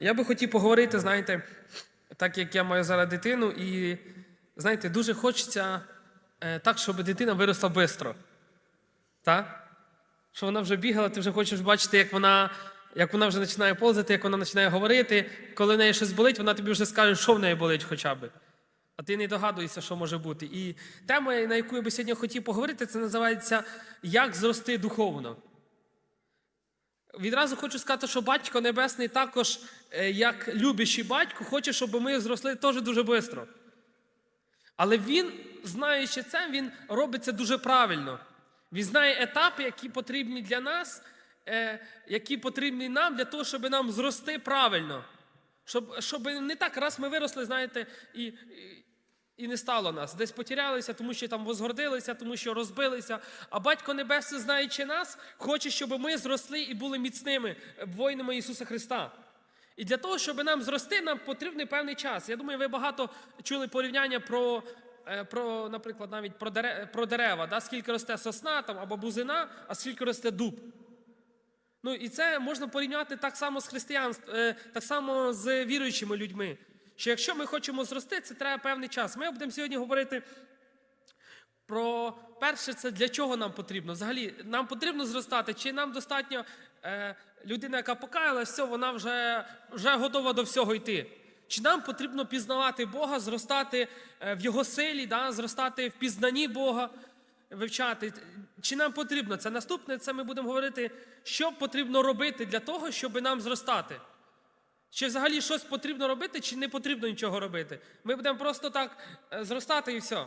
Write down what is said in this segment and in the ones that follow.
Я би хотів поговорити, знаєте, так як я маю зараз дитину, і знаєте, дуже хочеться е, так, щоб дитина виросла швидко. Так? Що вона вже бігала, ти вже хочеш бачити, як вона, як вона вже починає ползати, як вона починає говорити. Коли в неї щось болить, вона тобі вже скаже, що в неї болить хоча б. А ти не догадуєшся, що може бути. І тема, на яку я би сьогодні хотів поговорити, це називається Як зрости духовно. Відразу хочу сказати, що батько Небесний також, е, як любящий батько, хоче, щоб ми зросли теж дуже швидко. Але він, знаючи це, він робить це дуже правильно. Він знає етапи, які потрібні для нас, е, які потрібні нам для того, щоб нам зрости правильно. Щоб, щоб не так, раз ми виросли, знаєте, і, і, і не стало нас. Десь потерялися, тому що там возгордилися, тому що розбилися. А Батько Небесний, знаючи нас, хоче, щоб ми зросли і були міцними е, воїнами Ісуса Христа. І для того, щоб нам зрости, нам потрібний певний час. Я думаю, ви багато чули порівняння про, е, про наприклад, навіть про дерева, про дерева да? скільки росте сосна там, або бузина, а скільки росте дуб. Ну і це можна порівняти так само з християнством, так само з віруючими людьми. Що якщо ми хочемо зрости, це треба певний час. Ми будемо сьогодні говорити про перше, це для чого нам потрібно. Взагалі, нам потрібно зростати, чи нам достатньо е, людина, яка покаялась, все, вона вже, вже готова до всього йти. Чи нам потрібно пізнавати Бога, зростати е, в Його силі, да, зростати в пізнанні Бога, вивчати? Чи нам потрібно це? Наступне це ми будемо говорити, що потрібно робити для того, щоб нам зростати. Чи взагалі щось потрібно робити, чи не потрібно нічого робити? Ми будемо просто так е, зростати і все.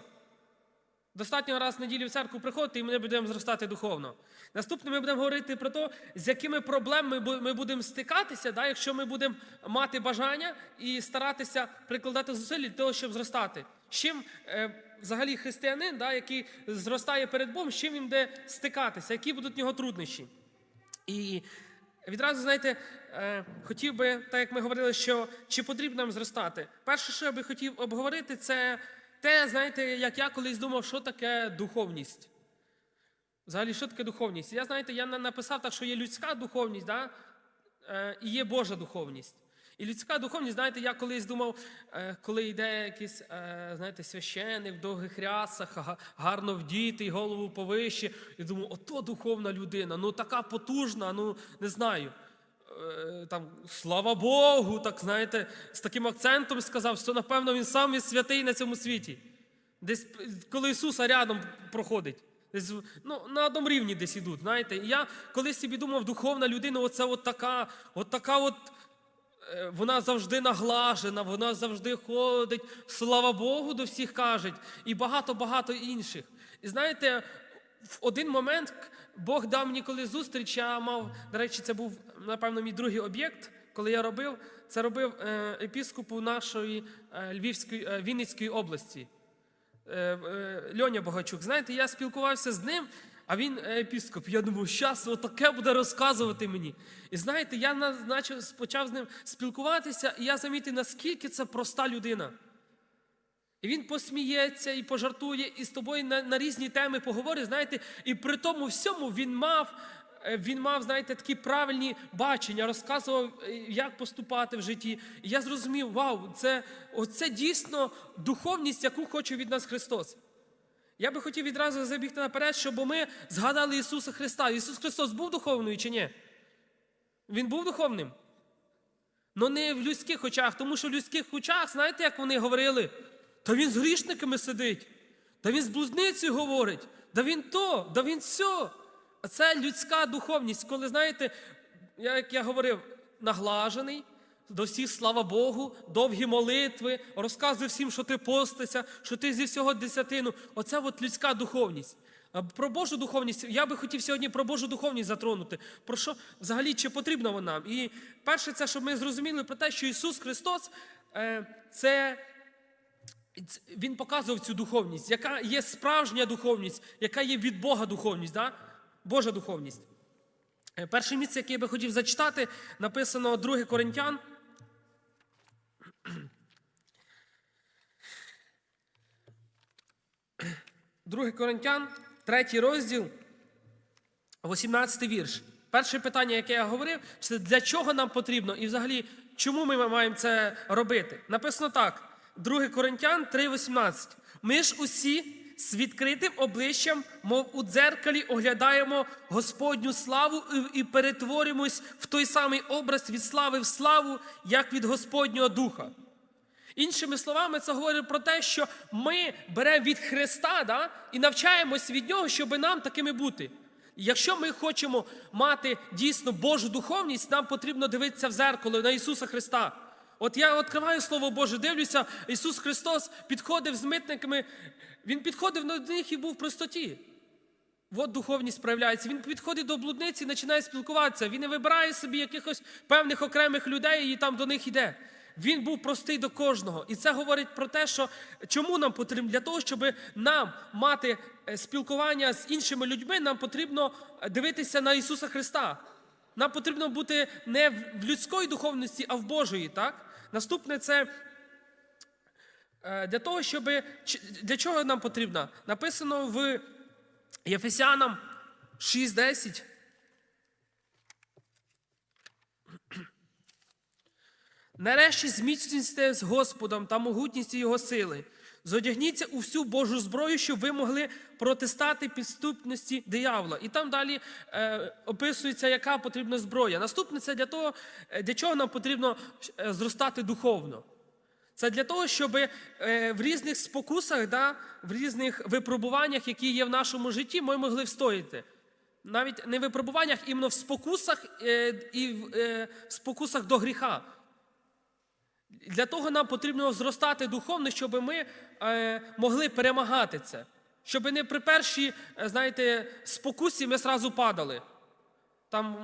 Достатньо раз в неділю в церкву приходити, і ми будемо зростати духовно. Наступне ми будемо говорити про те, з якими проблемами ми будемо стикатися, да, якщо ми будемо мати бажання і старатися прикладати зусиль для того, щоб зростати. З чим е, взагалі християнин, да, який зростає перед Богом, з чим він буде стикатися, які будуть в нього труднощі. І відразу, знаєте, е, хотів би, так як ми говорили, що чи потрібно нам зростати. Перше, що я би хотів обговорити, це те, знаєте, як я колись думав, що таке духовність. Взагалі, що таке духовність? Я, знаєте, я на- написав так, що є людська духовність, да? е, і є Божа духовність. І людська духовність, знаєте, я колись думав, е, коли йде якийсь, е, знаєте, священик в довгих рясах, гарно вдітий, голову повище, і думаю, ото духовна людина, ну така потужна, ну не знаю. Е, Там, слава Богу, так знаєте, з таким акцентом сказав, що напевно він самий святий на цьому світі. Десь коли Ісуса рядом проходить. Десь, ну, на одному рівні десь ідуть, знаєте. І я колись собі думав, духовна людина, оце от така, от така от, вона завжди наглажена, вона завжди ходить, слава Богу, до всіх кажуть, і багато-багато інших. І знаєте, в один момент Бог дав мені коли зустріч, я мав, до речі, це був, напевно, мій другий об'єкт, коли я робив, це робив е, епіскопу нашої е, Львівської, е, Вінницької області. Е, е, Льоня Богачук. Знаєте, я спілкувався з ним, а він епіскоп. Я думав, щас отаке буде розказувати мені. І знаєте, я на- начав, почав з ним спілкуватися, і я замітив, наскільки це проста людина. І він посміється і пожартує, і з тобою на, на різні теми поговорить, знаєте, і при тому всьому він мав, е, він мав, знаєте, такі правильні бачення, розказував, е, як поступати в житті. І я зрозумів, вау, це, оце дійсно духовність, яку хоче від нас Христос. Я би хотів відразу забігти наперед, щоб ми згадали Ісуса Христа. Ісус Христос був духовною чи ні? Він був духовним. Ну не в людських очах, тому що в людських очах, знаєте, як вони говорили? Та він з грішниками сидить, та він з блудницею говорить, да він то, да він все. А це людська духовність, коли, знаєте, як я говорив, наглажений, до всіх, слава Богу, довгі молитви, розказує всім, що ти постися, що ти зі всього десятину. Оце от людська духовність. Про Божу духовність, я би хотів сьогодні про Божу духовність затронути. Про що взагалі чи потрібна вона нам? І перше, це щоб ми зрозуміли про те, що Ісус Христос е, це він показував цю духовність, яка є справжня духовність, яка є від Бога духовність, да? Божа духовність. Е, Перше місце, яке я би хотів зачитати, написано 2 Коринтян. Другий Коринтян, третій розділ, 18 вірш. Перше питання, яке я говорив, це для чого нам потрібно, і взагалі, чому ми маємо це робити? Написано так: 2 Коринтян 3,18. Ми ж усі з відкритим обличчям, мов у дзеркалі, оглядаємо Господню славу і- перетворюємось в той самий образ від слави в славу, як від Господнього Духа. Іншими словами, це говорить про те, що ми беремо від Христа да, і навчаємось від Нього, щоб нам такими бути. Якщо ми хочемо мати дійсно Божу духовність, нам потрібно дивитися в зеркало на Ісуса Христа. От я відкриваю Слово Боже, дивлюся, Ісус Христос підходив з митниками, Він підходив до них і був в простоті. От духовність проявляється. Він підходить до блудниці і починає спілкуватися. Він не вибирає собі якихось певних окремих людей і там до них йде. Він був простий до кожного. І це говорить про те, що чому нам потрібно для того, щоб нам мати е, спілкування з іншими людьми, нам потрібно е, дивитися на Ісуса Христа. Нам потрібно бути не в людської духовності, а в Божої. Так? Наступне це е, для того, щоб для чого нам потрібно? Написано в Єфесянам 6.10. Нарешті зміцнюйте з Господом та могутністю Його сили. Зодягніться у всю Божу зброю, щоб ви могли протистати підступності диявола. І там далі е, описується, яка потрібна зброя. Наступне це для того, е, для чого нам потрібно е, зростати духовно. Це для того, щоб е, в різних спокусах, да, в різних випробуваннях, які є в нашому житті, ми могли встояти. Навіть не в випробуваннях, іменно в спокусах і в спокусах до гріха. Для того нам потрібно зростати духовно, щоб ми е, могли перемагати це. Щоб не при першій, е, знаєте, спокусі ми зразу падали. Там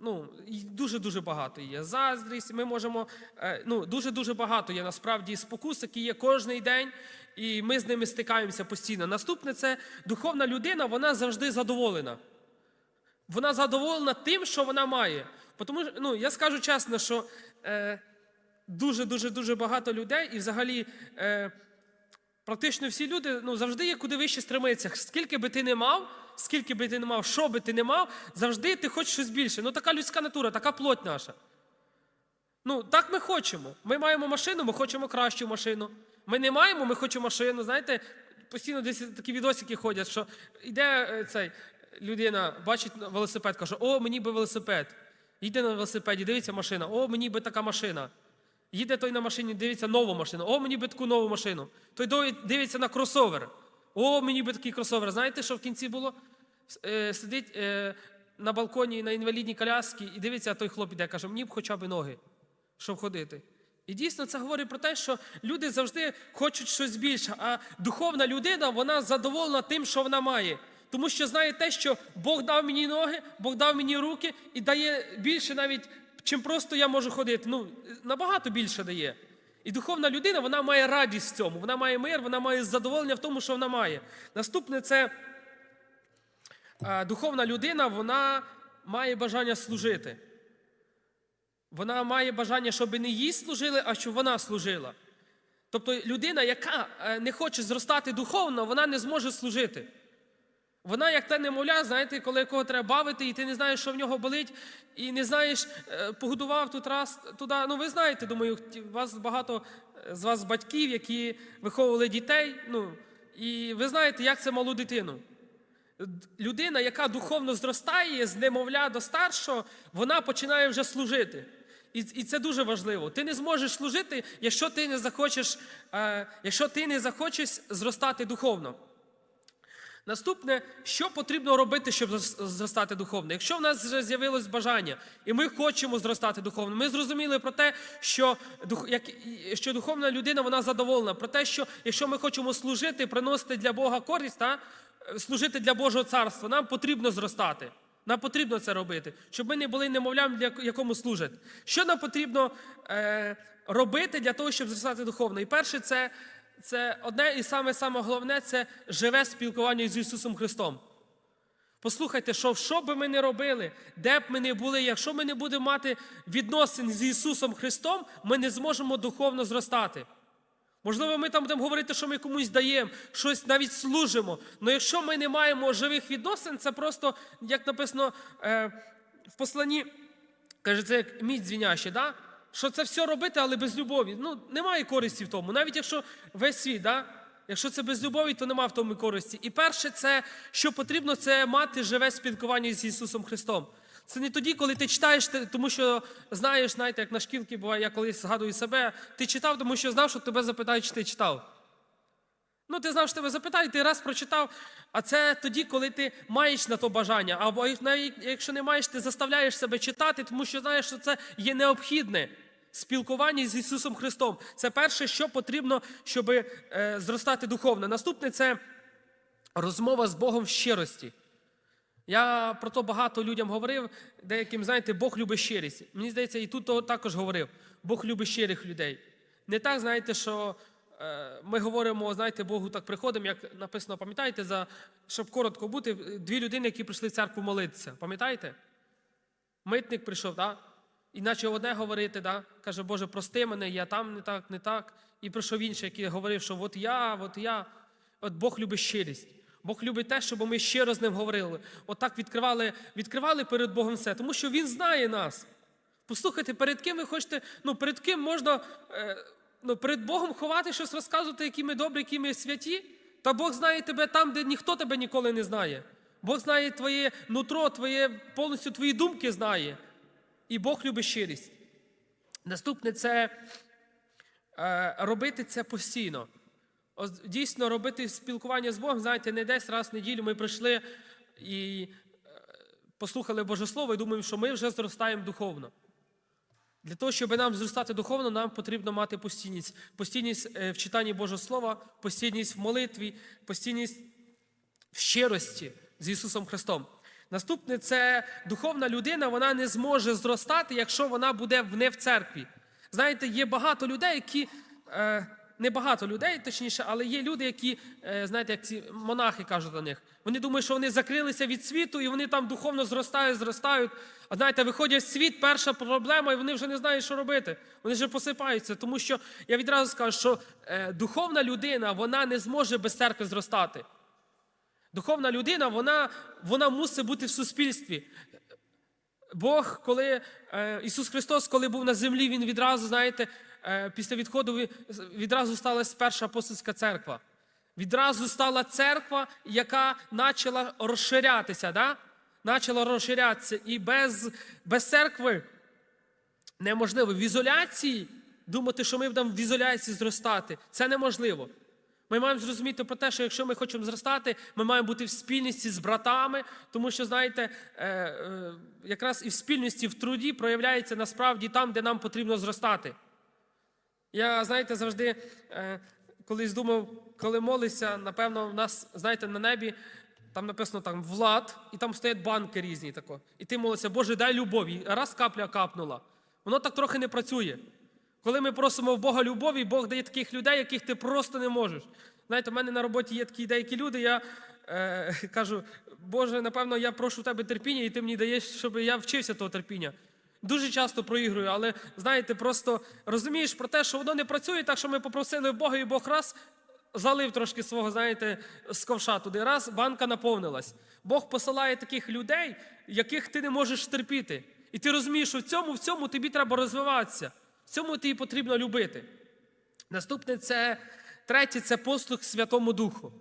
ну, дуже-дуже багато є. Заздрість, ми можемо, е, ну, дуже-дуже багато є насправді спокус, які є кожен день, і ми з ними стикаємося постійно. Наступне це духовна людина, вона завжди задоволена. Вона задоволена тим, що вона має. Тому, ну, я скажу чесно, що е, дуже, дуже, багато людей, і взагалі е, практично всі люди ну, завжди є куди вище стремитися. Скільки би ти не мав, скільки би ти не мав, що би ти не мав, завжди ти хочеш щось більше. Ну, така людська натура, така плоть наша. Ну, так ми хочемо. Ми маємо машину, ми хочемо кращу машину. Ми не маємо, ми хочемо машину. Знаєте, постійно десь такі відосики ходять, що йде е, цей людина, бачить велосипед, каже: О, мені би велосипед. Їде на велосипеді, дивиться машина, о, мені би така машина. Їде той на машині, дивиться нову машину. О, мені би таку нову машину. Той дивиться на кросовер. О, мені би такий кросовер. Знаєте, що в кінці було? Е, Сидить е, на балконі на інвалідній коляскі і дивиться, а той хлоп іде, каже, мені б хоча б ноги, щоб ходити. І дійсно це говорить про те, що люди завжди хочуть щось більше, а духовна людина вона задоволена тим, що вона має. Тому що знає те, що Бог дав мені ноги, Бог дав мені руки і дає більше навіть, чим просто я можу ходити. Ну, набагато більше дає. І духовна людина вона має радість в цьому, вона має мир, вона має задоволення в тому, що вона має. Наступне це духовна людина, вона має бажання служити. Вона має бажання, щоб не їй служили, а щоб вона служила. Тобто людина, яка е, не хоче зростати духовно, вона не зможе служити. Вона, як та немовля, знаєте, коли якого треба бавити, і ти не знаєш, що в нього болить, і не знаєш, е, погодував тут раз туди. Ну, ви знаєте, думаю, вас багато е, з вас батьків, які виховували дітей. Ну, і ви знаєте, як це малу дитину. Людина, яка духовно зростає з немовля до старшого, вона починає вже служити. І, і це дуже важливо. Ти не зможеш служити, якщо ти не захочеш, е, якщо ти не захочеш зростати духовно. Наступне, що потрібно робити, щоб зростати духовно? Якщо в нас вже з'явилось бажання, і ми хочемо зростати духовно, ми зрозуміли про те, що, як, що духовна людина вона задоволена, про те, що якщо ми хочемо служити, приносити для Бога користь, та, служити для Божого царства, нам потрібно зростати. Нам потрібно це робити, щоб ми не були немовлям, для якому служать. Що нам потрібно е, робити для того, щоб зростати духовно? І перше, це, це одне і саме, саме головне це живе спілкування з Ісусом Христом. Послухайте, що що би ми не робили, де б ми не були, якщо ми не будемо мати відносин з Ісусом Христом, ми не зможемо духовно зростати. Можливо, ми там будемо говорити, що ми комусь даємо, щось навіть служимо. Але якщо ми не маємо живих відносин, це просто, як написано е, в посланні, каже, це як мідь дзвіняще, да? Що це все робити, але без любові. Ну, немає користі в тому. Навіть якщо весь світ, да? якщо це без любові, то немає в тому користі. І перше, це що потрібно, це мати живе спілкування з Ісусом Христом. Це не тоді, коли ти читаєш, тому що знаєш, знаєте, як на шкілки буває, я колись згадую себе, ти читав, тому що знав, що тебе запитають, чи ти читав. Ну, ти знав, що тебе запитають, ти раз прочитав, а це тоді, коли ти маєш на то бажання. Або навіть якщо не маєш, ти заставляєш себе читати, тому що знаєш, що це є необхідне спілкування з Ісусом Христом. Це перше, що потрібно, щоб е, зростати духовно. Наступне це розмова з Богом в щирості. Я про то багато людям говорив, деяким, знаєте, Бог любить щирість. Мені здається, і тут також говорив. Бог любить щирих людей. Не так, знаєте, що ми говоримо, знаєте, Богу так приходимо, як написано, пам'ятаєте, за, щоб коротко бути, дві людини, які прийшли в церкву молитися. Пам'ятаєте? Митник прийшов, так? І наче одне говорити, да? каже, Боже, прости мене, я там не так, не так. І прийшов інший, який говорив, що от я, от я. От Бог любить щирість. Бог любить те, щоб ми щиро з ним говорили. Отак відкривали, відкривали перед Богом все, тому що Він знає нас. Послухайте, перед ким ви хочете, ну перед ким можна е, ну, перед Богом ховати щось розказувати, які ми добрі, які ми святі. Та Бог знає тебе там, де ніхто тебе ніколи не знає. Бог знає твоє нутро, твоє, повністю твої думки знає. І Бог любить щирість. Наступне це е, робити це постійно. Дійсно, робити спілкування з Богом, знаєте, не десь раз в неділю ми прийшли і е, послухали Боже Слово і думаємо, що ми вже зростаємо духовно. Для того, щоб нам зростати духовно, нам потрібно мати постійність. Постійність е, в читанні Божого Слова, постійність в молитві, постійність в щирості з Ісусом Христом. Наступне це духовна людина, вона не зможе зростати, якщо вона буде не в церкві. Знаєте, є багато людей, які. Е, не багато людей, точніше, але є люди, які, е, знаєте, як ці монахи кажуть до них. Вони думають, що вони закрилися від світу, і вони там духовно зростають, зростають. А знаєте, виходять в світ, перша проблема, і вони вже не знають, що робити. Вони вже посипаються. Тому що я відразу скажу, що е, духовна людина вона не зможе без церкви зростати. Духовна людина, вона, вона мусить бути в суспільстві. Бог, коли е, Ісус Христос, коли був на землі, Він відразу, знаєте, після відходу відразу сталася перша апостольська церква. Відразу стала церква, яка почала розширятися. Да? Почала розширятися. І без, без церкви неможливо. В ізоляції думати, що ми будемо в ізоляції зростати, це неможливо. Ми маємо зрозуміти про те, що якщо ми хочемо зростати, ми маємо бути в спільності з братами, тому що, знаєте, е, е, якраз і в спільності в труді проявляється насправді там, де нам потрібно зростати. Я, знаєте, завжди е, колись думав, коли молишся, напевно, в нас, знаєте, на небі там написано там влад, і там стоять банки різні. Тако. І ти молишся, Боже, дай любові. Раз капля капнула. Воно так трохи не працює. Коли ми просимо в Бога любові, Бог дає таких людей, яких ти просто не можеш. Знаєте, в мене на роботі є такі деякі люди, я е, кажу, Боже, напевно, я прошу тебе терпіння, і ти мені даєш, щоб я вчився того терпіння. Дуже часто проігрую, але знаєте, просто розумієш про те, що воно не працює, так що ми попросили в Бога, і Бог раз залив трошки свого, знаєте, з ковша туди, раз банка наповнилась. Бог посилає таких людей, яких ти не можеш терпіти. І ти розумієш, що в цьому, в цьому тобі треба розвиватися, в цьому тобі потрібно любити. Наступне це третє це послуг Святому Духу.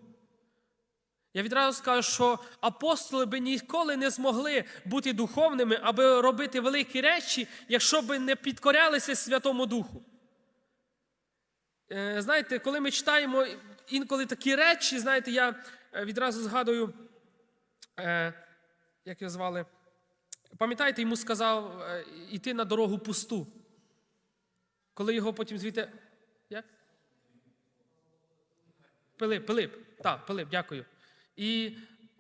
Я відразу скажу, що апостоли би ніколи не змогли бути духовними, аби робити великі речі, якщо би не підкорялися Святому Духу. Е, Знаєте, коли ми читаємо інколи такі речі, знаєте, я е, відразу згадую, е, як його звали, пам'ятаєте, йому сказав йти на дорогу пусту. Коли його потім звідти. Як? Пилип, Пилип. Так, Пилип, дякую. І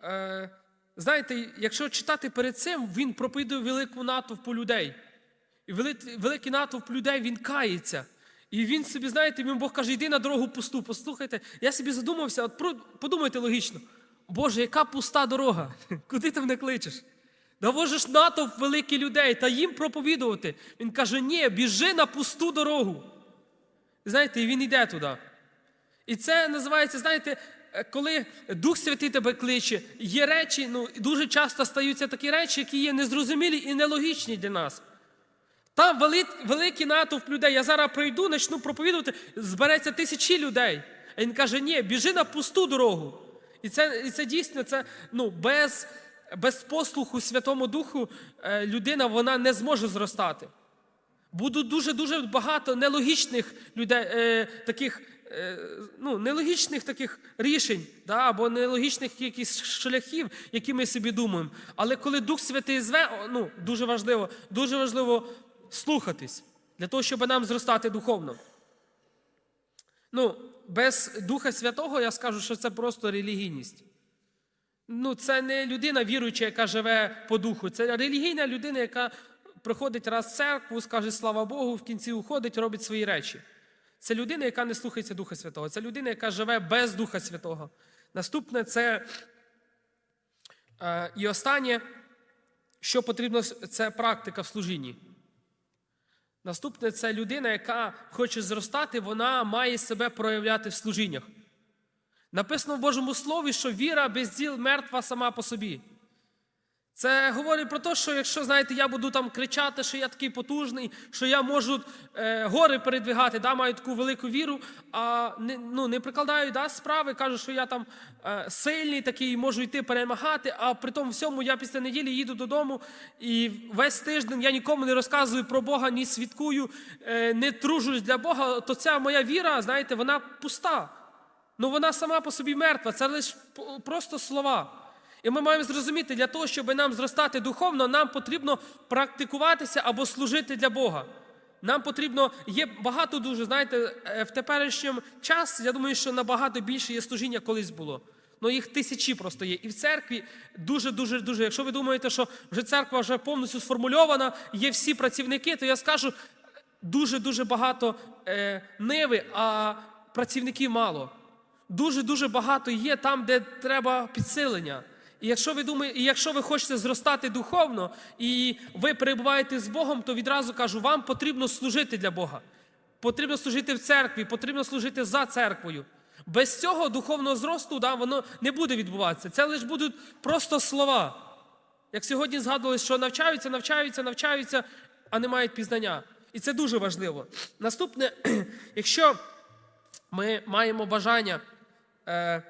е, знаєте, якщо читати перед цим, він проповідує велику натовпу людей. І великий натовп людей він кається. І він собі, знаєте, йому Бог каже, йди на дорогу пусту. Послухайте, я собі задумався, от подумайте логічно. Боже, яка пуста дорога? Куди ти мене кличеш? Да можеш натовп великий людей та їм проповідувати. Він каже, ні, біжи на пусту дорогу. Знаєте, і він йде туди. І це називається, знаєте, коли Дух Святий тебе кличе, є речі, ну дуже часто стаються такі речі, які є незрозумілі і нелогічні для нас. Там вели- великий натовп людей. Я зараз прийду, почну проповідувати, збереться тисячі людей. А він каже: ні, біжи на пусту дорогу. І це, і це дійсно це, ну, без, без послуху Святому Духу е, людина вона не зможе зростати. Будуть дуже-дуже багато нелогічних людей, е, таких, е, ну, нелогічних таких рішень, да, або нелогічних якихось шляхів, які ми собі думаємо. Але коли Дух Святий зве, ну, дуже важливо, дуже важливо слухатись для того, щоб нам зростати духовно. Ну, без Духа Святого я скажу, що це просто релігійність. Ну, це не людина віруюча, яка живе по духу. Це релігійна людина, яка приходить раз в церкву, скаже слава Богу, в кінці уходить, робить свої речі. Це людина, яка не слухається Духа Святого. Це людина, яка живе без Духа Святого. Наступне це е, і останнє, що потрібно, це практика в служінні. Наступне це людина, яка хоче зростати, вона має себе проявляти в служіннях. Написано в Божому Слові, що віра без діл мертва сама по собі. Це говорить про те, що якщо, знаєте, я буду там кричати, що я такий потужний, що я можу е, гори передвигати, да, маю таку велику віру, а не, ну, не прикладаю да, справи, кажу, що я там е, сильний такий, можу йти перемагати, а при тому всьому я після неділі їду додому і весь тиждень я нікому не розказую про Бога, ні свідкую, е, не тружусь для Бога, то ця моя віра, знаєте, вона пуста. Ну вона сама по собі мертва, це лише просто слова. І ми маємо зрозуміти, для того, щоб нам зростати духовно, нам потрібно практикуватися або служити для Бога. Нам потрібно, є багато дуже, знаєте, е, в теперішньому час, я думаю, що набагато більше є служіння колись було. Ну їх тисячі просто є. І в церкві дуже-дуже дуже. Якщо ви думаєте, що вже церква вже повністю сформульована, є всі працівники, то я скажу дуже-дуже багато е, ниви, а працівників мало. Дуже-дуже багато є там, де треба підсилення. І якщо ви думаєте, і якщо ви хочете зростати духовно, і ви перебуваєте з Богом, то відразу кажу, вам потрібно служити для Бога. Потрібно служити в церкві, потрібно служити за церквою. Без цього духовного зросту да, воно не буде відбуватися. Це лише будуть просто слова. Як сьогодні згадували, що навчаються, навчаються, навчаються, а не мають пізнання. І це дуже важливо. Наступне, якщо ми маємо бажання, е,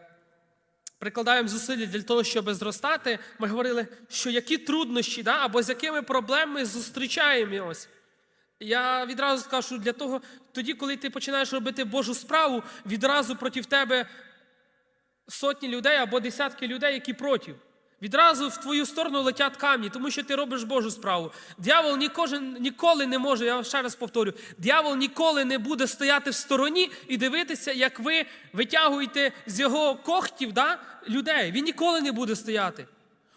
прикладаємо зусилля для того, щоб зростати, ми говорили, що які труднощі да, або з якими проблемами зустрічаємось. Я відразу скажу, для того, тоді, коли ти починаєш робити Божу справу, відразу проти тебе сотні людей або десятки людей, які проти. Відразу в твою сторону летять камні, тому що ти робиш Божу справу. Дьявол ніколи, не може, я ще раз повторю, дьявол ніколи не буде стояти в стороні і дивитися, як ви витягуєте з його когтів да, людей. Він ніколи не буде стояти.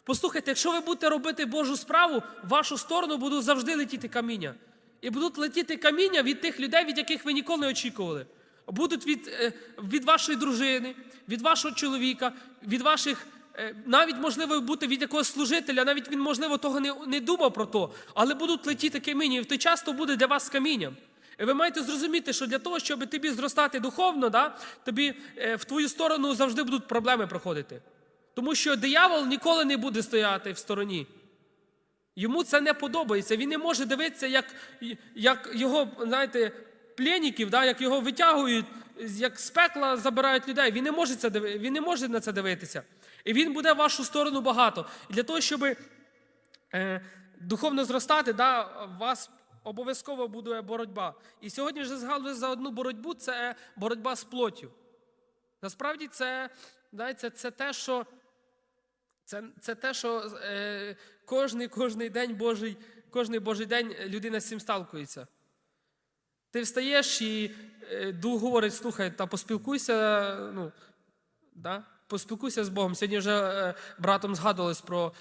Послухайте, якщо ви будете робити Божу справу, в вашу сторону будуть завжди летіти каміння. І будуть летіти каміння від тих людей, від яких ви ніколи не очікували. Будуть від, е, від вашої дружини, від вашого чоловіка, від ваших. Е, Навіть можливо бути від якогось служителя, навіть він, можливо, того не, не думав про то, але будуть летіти каміння, і в той час буде для вас камінням. І ви маєте зрозуміти, що для того, щоб тобі зростати духовно, да, тобі е, в твою сторону завжди будуть проблеми проходити. Тому що диявол ніколи не буде стояти в стороні. Йому це не подобається. Він не може дивитися, як, як його, знаєте, пленників, да, як його витягують, як з пекла забирають людей. Він не може це він не може на це дивитися. І він буде в вашу сторону багато. І для того, щоб е, духовно зростати, да, вас обов'язково буде боротьба. І сьогодні вже згадую за одну боротьбу це боротьба з плоттю. Насправді, це, знаєте, це те, що це, це те, що е, кожний, кожний день Божий, кожний Божий день людина з цим сталкується. Ти встаєш і е, дух говорить, слухай, та поспілкуйся, ну, да? Поспілкуйся з Богом. Сьогодні вже е, братом згадувалось про.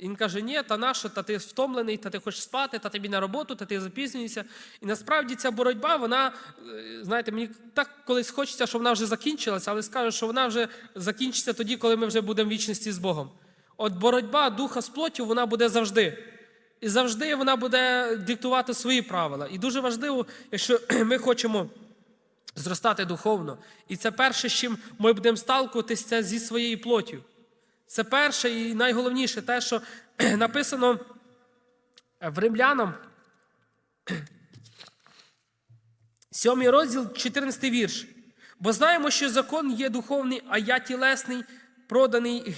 Він каже, ні, та нащо, та ти втомлений, та ти хочеш спати, та тобі на роботу, та ти запізнюєшся. І насправді ця боротьба, вона, е, знаєте, мені так колись хочеться, щоб вона вже закінчилася, але скажу, що вона вже закінчиться тоді, коли ми вже будемо в вічності з Богом. От боротьба духа з плоттю, вона буде завжди. І завжди вона буде диктувати свої правила. І дуже важливо, якщо ми хочемо зростати духовно. І це перше, з чим ми будемо сталкуватися, це зі своєю плоттю. Це перше і найголовніше те, що написано в римлянам, Сьомий розділ, 14 вірш. Бо знаємо, що закон є духовний, а я тілесний, проданий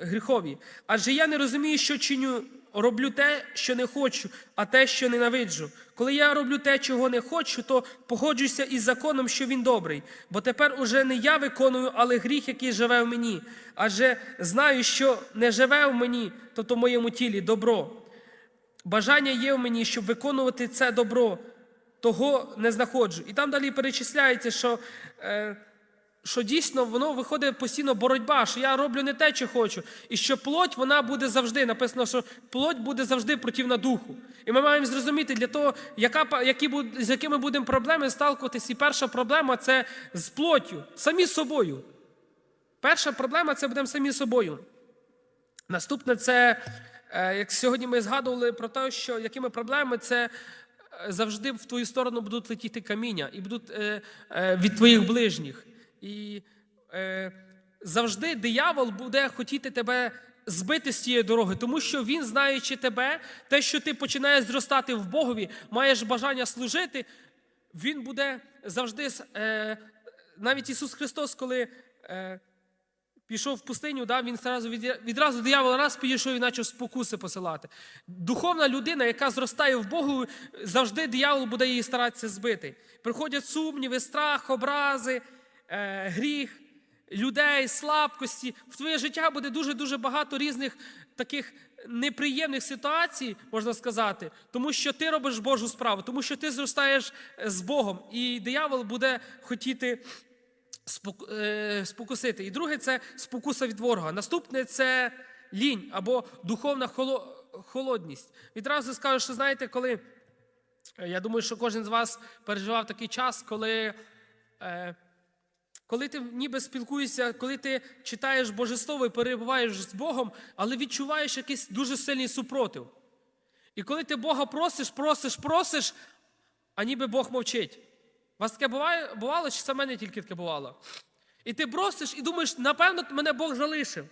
гріхові. Адже я не розумію, що чиню, роблю те, що не хочу, а те, що ненавиджу. Коли я роблю те, чого не хочу, то погоджуюся із законом, що він добрий. Бо тепер уже не я виконую, але гріх, який живе в мені. Адже знаю, що не живе в мені, тобто в моєму тілі добро. Бажання є в мені, щоб виконувати це добро, того не знаходжу. І там далі перечисляється, що, е, що дійсно воно виходить постійно боротьба, що я роблю не те, що хочу. І що плоть вона буде завжди. Написано, що плоть буде завжди противна духу. І ми маємо зрозуміти для того, яка, які, з якими будемо проблеми сталкуватися. І перша проблема це з плоттю, самі з собою. Перша проблема це будемо самі собою. Наступне це, е, як сьогодні ми згадували про те, що якими проблемами це е, завжди в твою сторону будуть летіти каміння і будуть е, від твоїх ближніх. І е, завжди диявол буде хотіти тебе збити з цієї дороги, тому що він, знаючи тебе, те, що ти починаєш зростати в Богові, маєш бажання служити, він буде завжди. Е, навіть Ісус Христос, коли. Е, пішов в пустиню, да, він зразу від, відразу диявол раз підійшов і почав спокуси посилати. Духовна людина, яка зростає в Богу, завжди диявол буде її старатися збити. Приходять сумніви, страх, образи, е, гріх, людей, слабкості. В твоє життя буде дуже-дуже багато різних таких неприємних ситуацій, можна сказати, тому що ти робиш Божу справу, тому що ти зростаєш е, з Богом, і диявол буде хотіти е, спокусити. І друге це спокуса від ворога. Наступне це лінь або духовна холо- холодність. Відразу скажу, що знаєте, коли е, я думаю, що кожен з вас переживав такий час, коли. Е, коли ти ніби спілкуєшся, коли ти читаєш Боже Слово і перебуваєш з Богом, але відчуваєш якийсь дуже сильний супротив. І коли ти Бога просиш, просиш, просиш, а ніби Бог мовчить. Вас таке буває, бувало, чи це мене тільки таке бувало? І ти просиш і думаєш, напевно, мене Бог залишив.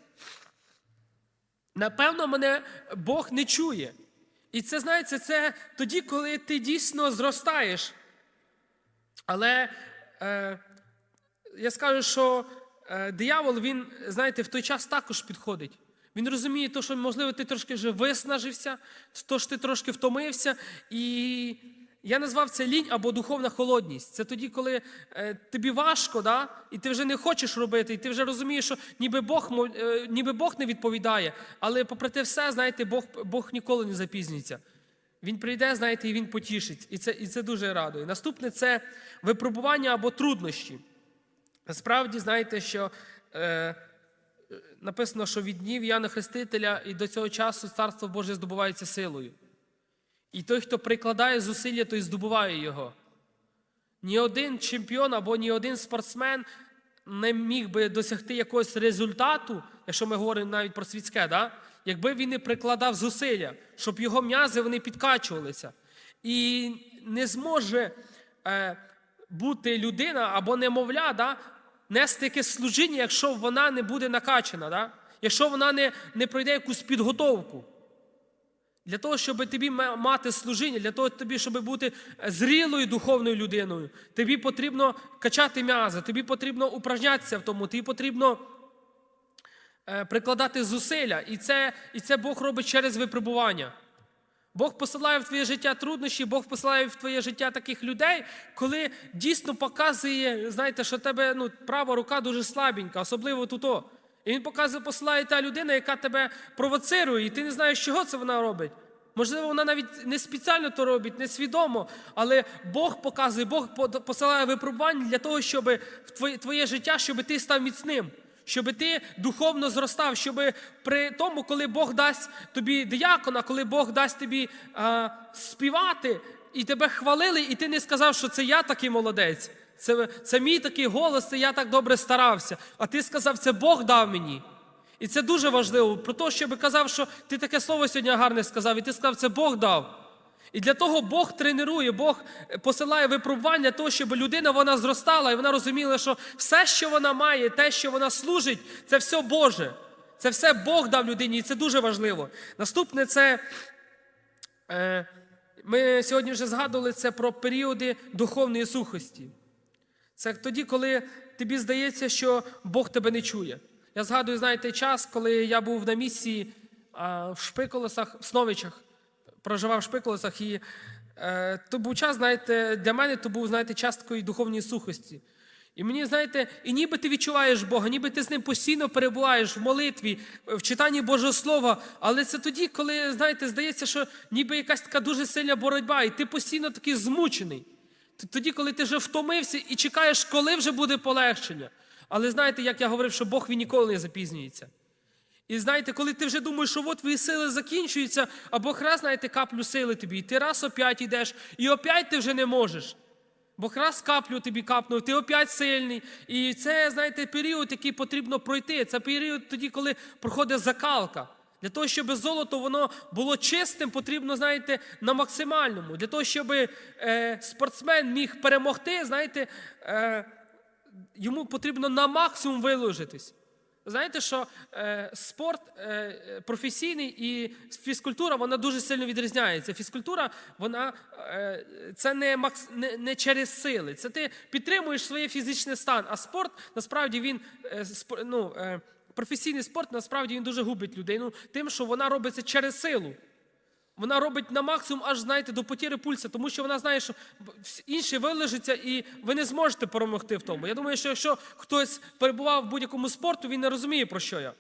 Напевно, мене Бог не чує. І це, знаєте, це тоді, коли ти дійсно зростаєш. Але е, я скажу, що е, диявол, він, знаєте, в той час також підходить. Він розуміє, то, що, можливо, ти трошки вже виснажився, то що ти трошки втомився. І я назвав це лінь або духовна холодність. Це тоді, коли е, тобі важко, да? і ти вже не хочеш робити, і ти вже розумієш, що ніби Бог, е, ніби Бог не відповідає. Але попри те все, знаєте, Бог, Бог ніколи не запізнюється. Він прийде, знаєте, і він потішить. І це, і це дуже радує. Наступне це випробування або труднощі. Насправді, знаєте, що е, написано, що від днів Яна Хрестителя і до цього часу Царство Боже здобувається силою. І той, хто прикладає зусилля, той здобуває його. Ні один чемпіон або ні один спортсмен не міг би досягти якогось результату, якщо ми говоримо навіть про світське, да? якби він не прикладав зусилля, щоб його м'язи вони підкачувалися. І не зможе е, бути людина або немовля, да? Нести якесь служіння, якщо вона не буде накачана, да? якщо вона не, не пройде якусь підготовку. Для того, щоб тобі мати служіння, для того, тобі, щоб бути зрілою духовною людиною, тобі потрібно качати м'язи, тобі потрібно упражнятися в тому, тобі потрібно е, прикладати зусилля. І це, і це Бог робить через випробування. Бог посилає в твоє життя труднощі, Бог посилає в твоє життя таких людей, коли дійсно показує, знаєте, що тебе ну, права рука дуже слабенька, особливо тут. І він показує, посилає та людина, яка тебе провоцирує, і ти не знаєш, чого це вона робить. Можливо, вона навіть не спеціально то робить, не свідомо, але Бог показує, Бог посилає випробування для того, щоб в твоє життя, щоб ти став міцним, щоб ти духовно зростав, щоб при тому, коли Бог дасть тобі диякона, коли Бог дасть тобі а, співати, і тебе хвалили, і ти не сказав, що це я такий молодець, це, це мій такий голос, це я так добре старався. А ти сказав, це Бог дав мені. І це дуже важливо. Про те, щоб казав, що ти таке слово сьогодні гарне сказав, і ти сказав, це Бог дав. І для того Бог тренує, Бог посилає випробування того, щоб людина вона зростала, і вона розуміла, що все, що вона має, те, що вона служить, це все Боже. Це все Бог дав людині, і це дуже важливо. Наступне це, е, Ми сьогодні вже згадували це про періоди духовної сухості. Це тоді, коли тобі здається, що Бог тебе не чує. Я згадую, знаєте, час, коли я був на місії а, в Шпиколесах, в Сновичах, проживав в Шпиколесах, і е, то був час, знаєте, для мене то був, знаєте, час духовної сухості. І мені, знаєте, і ніби ти відчуваєш Бога, ніби ти з ним постійно перебуваєш в молитві, в читанні Божого Слова, але це тоді, коли, знаєте, здається, що ніби якась така дуже сильна боротьба, і ти постійно такий змучений. Тоді, коли ти вже втомився і чекаєш, коли вже буде полегшення. Але знаєте, як я говорив, що Бог він ніколи не запізнюється. І знаєте, коли ти вже думаєш, що от твої сили закінчуються, а Бог раз, знаєте, каплю сили тобі, і ти раз опять йдеш, і опять ти вже не можеш. Бог раз каплю тобі капнув, ти опять сильний. І це, знаєте, період, який потрібно пройти. Це період тоді, коли проходить закалка. Для того, щоб золото воно було чистим, потрібно, знаєте, на максимальному. Для того, щоб е, спортсмен міг перемогти, знаєте, е, йому потрібно на максимум виложитись. Знаєте, що е, спорт е, професійний і фізкультура вона дуже сильно відрізняється. Фізкультура вона е, це не, макс, не, не через сили. Це ти підтримуєш своє фізичне стан. А спорт насправді він е, спо- ну, е, професійний спорт насправді він дуже губить людину тим, що вона робиться через силу. Вона робить на максимум, аж знаєте, до потіри пульса, тому що вона знає, що інші вилежаться, і ви не зможете перемогти в тому. Я думаю, що якщо хтось перебував в будь-якому спорту, він не розуміє, про що я.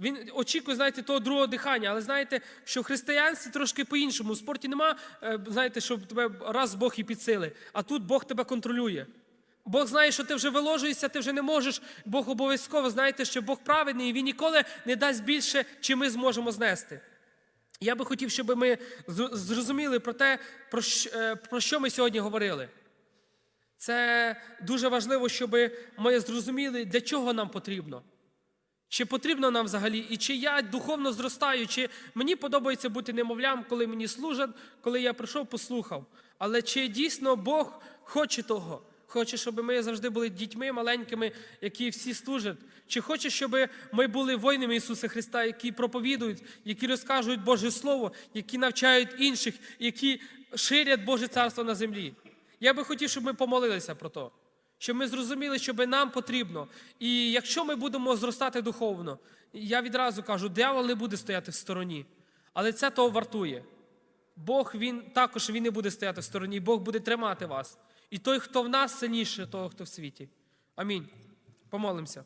Він очікує, знаєте, того другого дихання, але знаєте, що в християнстві трошки по-іншому. У спорті нема, е, знаєте, щоб тебе раз Бог і підсили, а тут Бог тебе контролює. Бог знає, що ти вже виложуєшся, ти вже не можеш. Бог обов'язково знаєте, що Бог праведний, і Він ніколи не дасть більше, чим ми зможемо знести. Я би хотів, щоб ми зрозуміли про те, е, про що ми сьогодні говорили. Це дуже важливо, щоб ми зрозуміли, для чого нам потрібно. Чи потрібно нам взагалі, і чи я духовно зростаю, чи мені подобається бути немовлям, коли мені служать, коли я прийшов, послухав. Але чи дійсно Бог хоче того? Хоче, щоб ми завжди були дітьми маленькими, які всі служать? Чи хоче, щоб ми були воїнами Ісуса Христа, які проповідують, які розкажуть Боже Слово, які навчають інших, які ширять Боже царство на землі? Я би хотів, щоб ми помолилися про то щоб ми зрозуміли, що нам потрібно. І якщо ми будемо зростати духовно, я відразу кажу, диявол не буде стояти в стороні, але це того вартує. Бог він також він не буде стояти в стороні, Бог буде тримати вас. І той, хто в нас, сильніше того, хто в світі. Амінь. Помолимося.